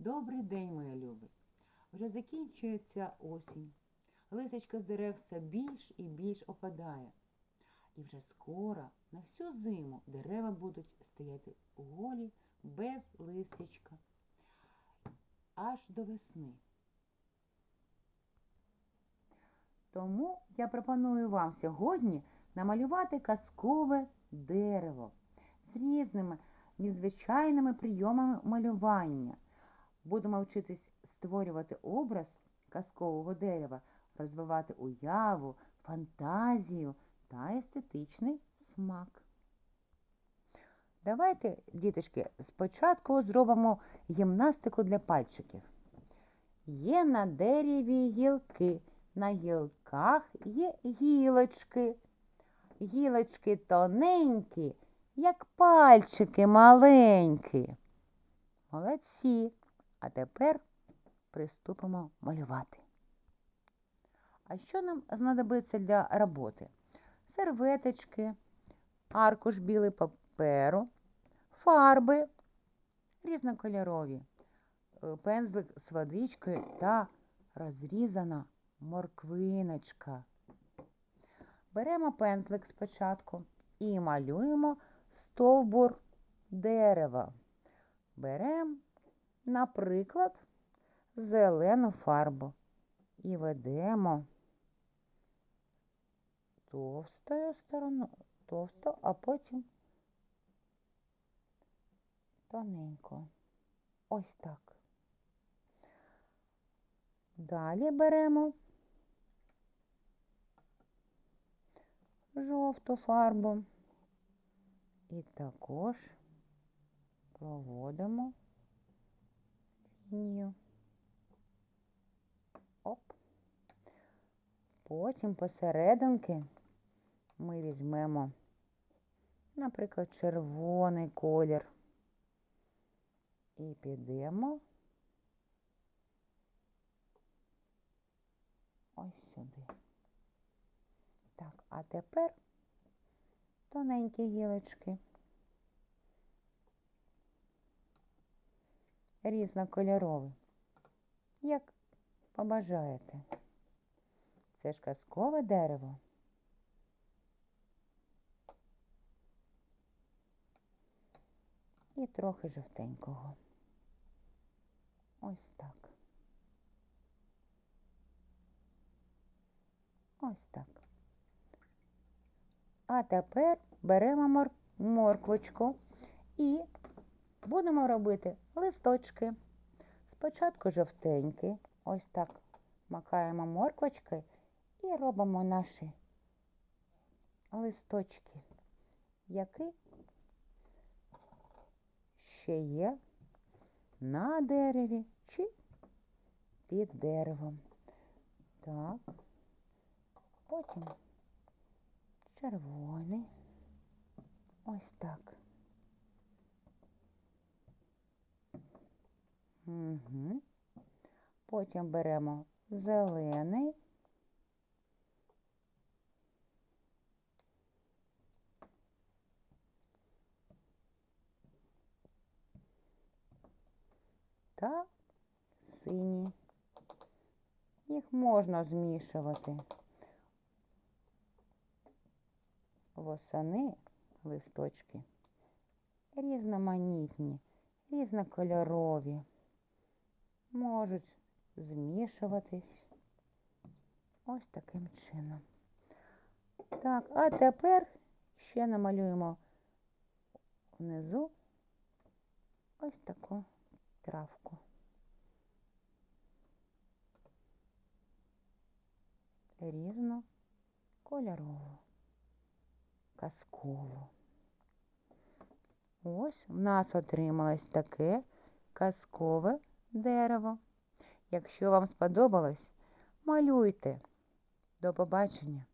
Добрий день, мої любі! Вже закінчується осінь. Лисичка з дерев все більш і більш опадає. І вже скоро на всю зиму дерева будуть стояти голі без листячка аж до весни. Тому я пропоную вам сьогодні намалювати казкове дерево з різними незвичайними прийомами малювання. Будемо вчитись створювати образ казкового дерева, розвивати уяву, фантазію та естетичний смак. Давайте, діточки, спочатку зробимо гімнастику для пальчиків. Є на дереві гілки, на гілках є гілочки. Гілочки тоненькі, як пальчики маленькі. Молодці. А тепер приступимо малювати. А що нам знадобиться для роботи? Серветочки, аркуш білий паперу, фарби різнокольорові, е, пензлик з водичкою та розрізана морквиночка. Беремо пензлик спочатку і малюємо стовбур дерева. Беремо, наприклад, зелену фарбу і ведемо товстою стороною, товсто, а потім тоненько. Ось так. Далі беремо жовту фарбу і також проводимо лінію. Оп. Потім посерединки ми візьмемо, наприклад, червоний колір і підемо ось сюди. Так, а тепер тоненькі гілочки. Різнокольорові, як побажаєте. Це ж казкове дерево. І трохи жовтенького. Ось так. Ось так. А тепер беремо мор... морквочку і будемо робити листочки. Спочатку жовтенькі, ось так макаємо морквочки і робимо наші листочки, які ще є на дереві чи під деревом. Так, потім червоний. Ось так. Угу. Потім беремо зелений. Та синій. Їх можна змішувати. Восени листочки різноманітні, різнокольорові, можуть змішуватись ось таким чином. Так, а тепер ще намалюємо внизу ось таку травку. Різнокольорову, казкову. Ось в нас отрималось таке казкове дерево. Якщо вам сподобалось, малюйте. До побачення!